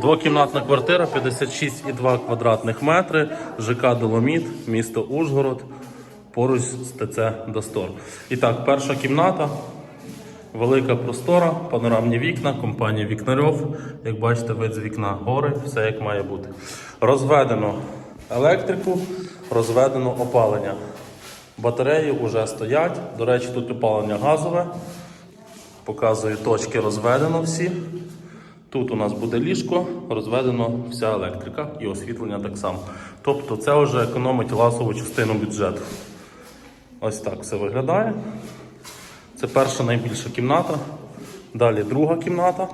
Двокімнатна квартира, 56,2 квадратних метри, ЖК Доломіт, місто Ужгород, поруч з ТЦ Достор. І так, перша кімната, велика простора, панорамні вікна, компанія Вікнарьов. Як бачите, вид з вікна гори, все як має бути. Розведено електрику, розведено опалення. Батареї вже стоять. До речі, тут опалення газове. Показую точки розведено всі. Тут у нас буде ліжко, розведено вся електрика і освітлення так само. Тобто це вже економить ласову частину бюджету. Ось так все виглядає. Це перша найбільша кімната. Далі друга кімната.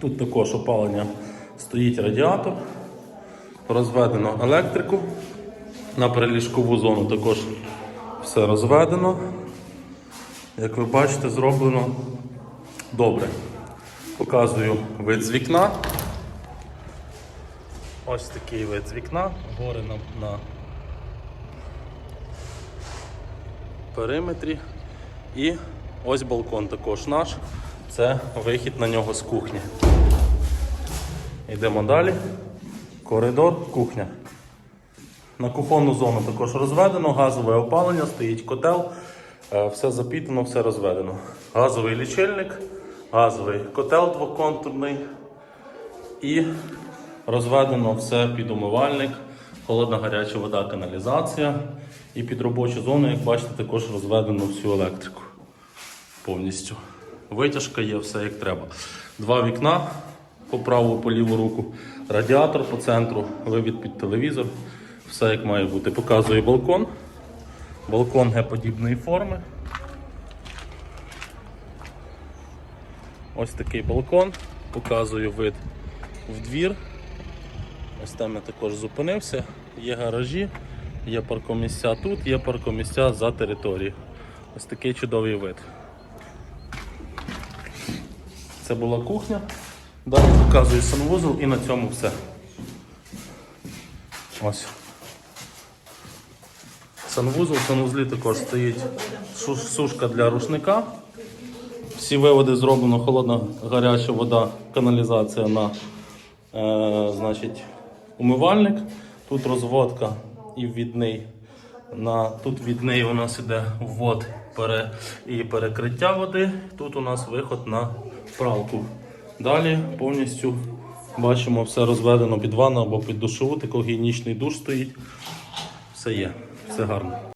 Тут також опалення стоїть радіатор. Розведено електрику. На приліжкову зону також все розведено. Як ви бачите, зроблено добре. Показую вид з вікна. Ось такий вид з вікна. Гори на, на периметрі. І ось балкон також наш. Це вихід на нього з кухні. Йдемо далі. Коридор, кухня. На кухонну зону також розведено, газове опалення, стоїть котел, е, все запітано, все розведено. Газовий лічильник, газовий котел двоконтурний і розведено все під умивальник, холодна гаряча вода, каналізація. І під робочу зону, як бачите, також розведено всю електрику повністю. Витяжка є, все як треба. Два вікна по праву, по ліву руку, радіатор по центру, вивід під телевізор. Все як має бути. Показую балкон. Балкон Г-подібної форми. Ось такий балкон. Показую вид в двір. Ось там я також зупинився. Є гаражі, є паркомісця тут, є паркомісця за територією. Ось такий чудовий вид. Це була кухня. Далі показую санвузол і на цьому все. Ось. Санвузол, в санвузлі також стоїть сушка для рушника. Всі виводи зроблено, холодна гаряча вода, каналізація на е, значить, умивальник. Тут розводка і ввідний. На, тут відний у нас іде ввод пере, і перекриття води. Тут у нас виход на пралку. Далі повністю бачимо все розведено під ванну або під душову, такий гігієнічний душ стоїть. Все є, все гарно.